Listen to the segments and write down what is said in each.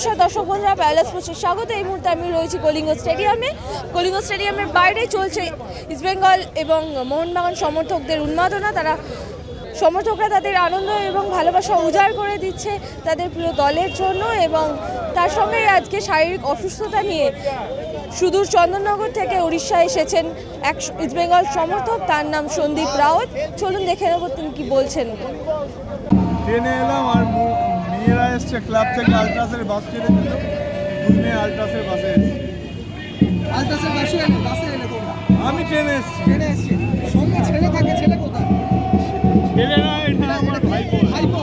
নমস্কার দর্শক বন্ধুরা প্যালেস স্পোর্টসের স্বাগত। এই মুহূর্তে আমি রয়েছি কলিঙ্গ স্টেডিয়ামে। কলিঙ্গ স্টেডিয়ামের বাইরে চলছে ইস্টবেঙ্গল এবং মোহনবাগান সমর্থকদের উন্মাদনা। তারা সমর্থকরা তাদের আনন্দ এবং ভালোবাসা উজাড় করে দিচ্ছে তাদের প্রিয় দলের জন্য এবং তার সঙ্গে আজকে শারীরিক অসুস্থতা নিয়ে সুদূর চন্দননগর থেকে উড়িষ্যা এসেছেন এক ইস্টবেঙ্গল সমর্থক। তার নাম সন্দীপ রাউত। চলুন দেখে নেব তিনি কি বলছেন। মেয়েরা এসছে ক্লাব থেকে আলট্রাসের বাস ছেড়ে দিল। দুই মেয়ে আলট্রাসের বাসে এসছে। আলট্রাসের বাসে এলে বাসে এলে তোমরা? আমি ট্রেনে এসছি। ট্রেনে এসছি। সঙ্গে ছেলে থাকে ছেলে কোথায়? ছেলে না এটা আমার ভাই ভাইপো।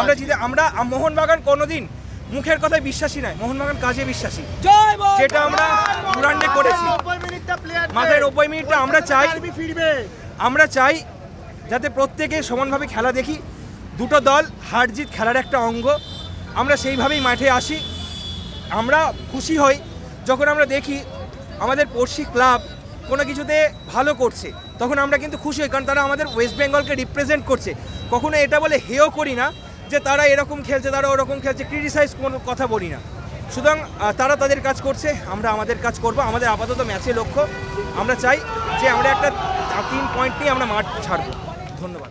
আমরা যদি আমরা মোহনবাগান কোনোদিন মুখের কথায় বিশ্বাসী নয় মোহনবাগান কাজে বিশ্বাসী। যেটা আমরা চূড়ান্তে করেছি। মাথায় নব্বই মিনিটটা আমরা চাই আমরা চাই যাতে প্রত্যেকে সমানভাবে খেলা দেখি। দুটো দল হার জিত খেলার একটা অঙ্গ। আমরা সেইভাবেই মাঠে আসি। আমরা খুশি হই যখন আমরা দেখি আমাদের পড়শি ক্লাব কোনো কিছুতে ভালো করছে তখন আমরা কিন্তু খুশি হই কারণ তারা আমাদের ওয়েস্ট বেঙ্গলকে রিপ্রেজেন্ট করছে। কখনো এটা বলে হেও করি না যে তারা এরকম খেলছে, তারা ওরকম খেলছে ক্রিটিসাইজ কোনো কথা বলি না। সুতরাং তারা তাদের কাজ করছে, আমরা আমাদের কাজ করব, আমাদের আপাতত ম্যাচে লক্ষ্য। আমরা চাই যে আমরা একটা তিন পয়েন্ট নিয়ে আমরা মাঠ ছাড়বো। ধন্যবাদ।